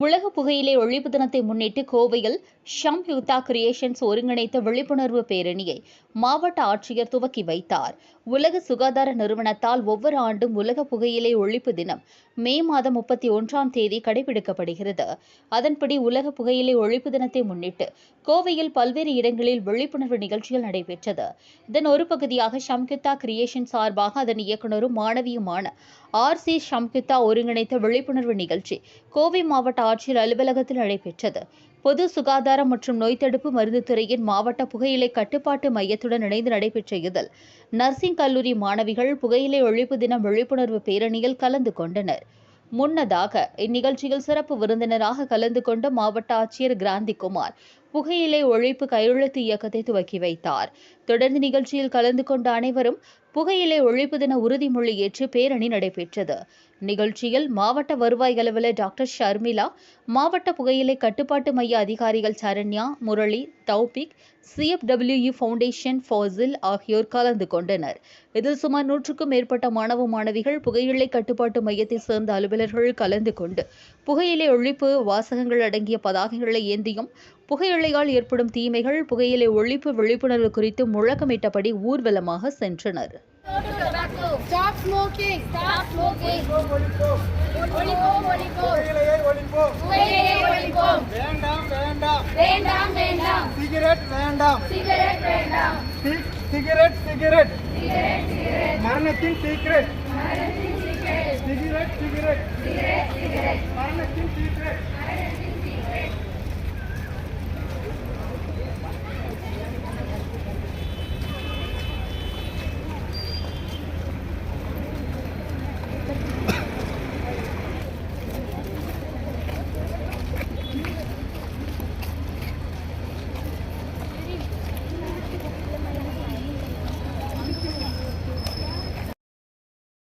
உலக புகையிலை ஒழிப்பு தினத்தை முன்னிட்டு கோவையில் ஷம் ஷம்யுக்தா கிரியேஷன்ஸ் ஒருங்கிணைத்த விழிப்புணர்வு பேரணியை மாவட்ட ஆட்சியர் துவக்கி வைத்தார். உலக சுகாதார நிறுவனத்தால் ஒவ்வொரு ஆண்டும் உலக புகையிலை ஒழிப்பு தினம் மே மாதம் முப்பத்தி ஒன்றாம் தேதி கடைபிடிக்கப்படுகிறது. அதன்படி உலக புகையிலை ஒழிப்பு தினத்தை முன்னிட்டு கோவையில் பல்வேறு இடங்களில் விழிப்புணர்வு நிகழ்ச்சிகள் நடைபெற்றது. இதன் ஒரு பகுதியாக ஷம்யுக்தா கிரியேஷன் சார்பாக அதன் இயக்குநரும் மாணவியுமான ஆர் சி ஷம்யுக்தா ஒருங்கிணைத்த விழிப்புணர்வு நிகழ்ச்சி கோவை மாவட்ட ஆட்சியர் அலுவலகத்தில் நடைபெற்றது. பொது சுகாதாரம் மற்றும் நோய் தடுப்பு மருந்து துறையின் மாவட்ட புகையிலை கட்டுப்பாட்டு மையத்துடன் இணைந்து நடைபெற்ற இதில் நர்சிங் கல்லூரி மாணவிகள் புகையிலை ஒழிப்பு தினம் விழிப்புணர்வு பேரணியில் கலந்து கொண்டனர். முன்னதாக இந்நிகழ்ச்சியில் சிறப்பு விருந்தினராக கலந்து கொண்ட மாவட்ட ஆட்சியர் கிராந்திகுமார் புகையிலை ஒழிப்பு கையெழுத்து இயக்கத்தை துவக்கி வைத்தார். தொடர்ந்து நிகழ்ச்சியில் கலந்து கொண்ட அனைவரும் புகையிலை ஒழிப்பு தின உறுதிமொழி ஏற்று பேரணி நடைபெற்றது. நிகழ்ச்சியில் மாவட்ட வருவாய் அலுவலர் டாக்டர் ஷர்மிளா மாவட்ட புகையிலை கட்டுப்பாட்டு மைய அதிகாரிகள் சரண்யா முரளி தௌபிக் சிஎஃப்டபிள்யூஇ ஃபவுண்டேஷன் ஃபாசில் ஆகியோர் கலந்து கொண்டனர். இதில் சுமார் நூற்றுக்கும் மேற்பட்ட மாணவ மாணவிகள் புகையிலை கட்டுப்பாட்டு மையத்தை சேர்ந்த அலுவலர்கள் கலந்து கொண்டு புகையிலை ஒழிப்பு வாசகங்கள் அடங்கிய பதாகைகளை ஏந்தியும் புகையிலையால் ஏற்படும் தீமைகள் புகையிலை ஒழிப்பு விழிப்புணர்வு குறித்து முழக்கமிட்டபடி ஊர்வலமாக சென்றனர். Stop smoking. Stop smoking. ஒழிப்போம் ஒழிப்போம் ஒழிப்போம் புகையிலையை ஒழிப்போம் புகையிலையை ஒழிப்போம் வேண்டாம் வேண்டாம் வேண்டாம் வேண்டாம் சிகரெட் வேண்டாம் சிகரெட் வேண்டாம் சி- சிகரெட் சிகரெட் மரணத்தின் சீக்ரெட் சிகரெட் சிகரெட் மரணத்தின் சீக்ரெட்